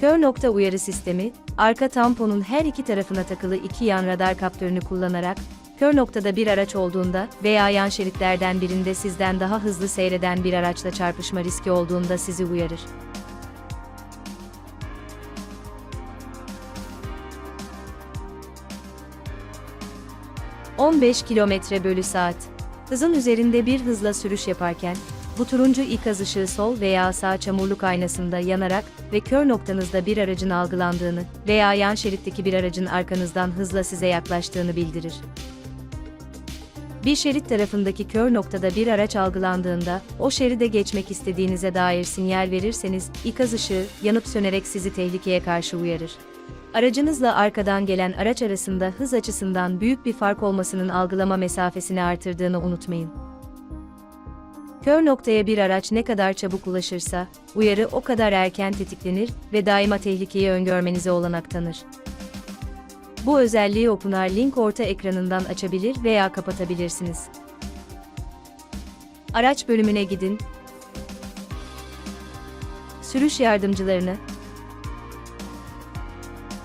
Kör nokta uyarı sistemi, arka tamponun her iki tarafına takılı iki yan radar kaptörünü kullanarak, kör noktada bir araç olduğunda veya yan şeritlerden birinde sizden daha hızlı seyreden bir araçla çarpışma riski olduğunda sizi uyarır. ...15 km bölü saat. Hızın üzerinde bir hızla sürüş yaparken, bu turuncu ikaz ışığı sol veya sağ çamurluk aynasında yanarak ve kör noktanızda bir aracın algılandığını veya yan şeritteki bir aracın arkanızdan hızla size yaklaştığını bildirir. Bir şerit tarafındaki kör noktada bir araç algılandığında, o şeride geçmek istediğinize dair sinyal verirseniz, ikaz ışığı yanıp sönerek sizi tehlikeye karşı uyarır. Aracınızla arkadan gelen araç arasında hız açısından büyük bir fark olmasının algılama mesafesini artırdığını unutmayın. Kör noktaya bir araç ne kadar çabuk ulaşırsa, uyarı o kadar erken tetiklenir ve daima tehlikeyi öngörmenize olanak tanır. Bu özelliği Opener Link orta ekranından açabilir veya kapatabilirsiniz. Araç bölümüne gidin. Sürüş yardımcılarını.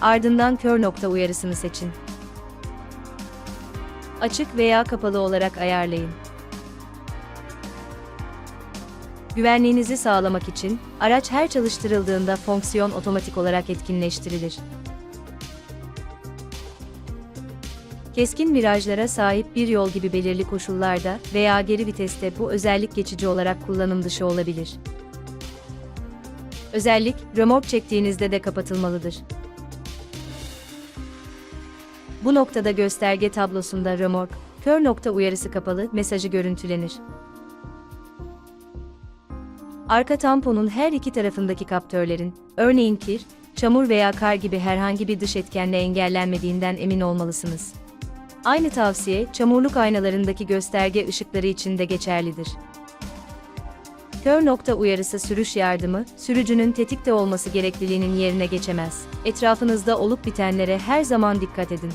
Ardından kör nokta uyarısını seçin. Açık veya kapalı olarak ayarlayın. Güvenliğinizi sağlamak için, araç her çalıştırıldığında fonksiyon otomatik olarak etkinleştirilir. Keskin virajlara sahip bir yol gibi belirli koşullarda veya geri viteste bu özellik geçici olarak kullanım dışı olabilir. Özellik, römork çektiğinizde de kapatılmalıdır. Bu noktada gösterge tablosunda römork, kör nokta uyarısı kapalı mesajı görüntülenir. Arka tamponun her iki tarafındaki kaptörlerin, örneğin kir, çamur veya kar gibi herhangi bir dış etkenle engellenmediğinden emin olmalısınız. Aynı tavsiye, çamurluk aynalarındaki gösterge ışıkları için de geçerlidir. Kör nokta uyarısı sürüş yardımı, sürücünün tetikte olması gerekliliğinin yerine geçemez. Etrafınızda olup bitenlere her zaman dikkat edin.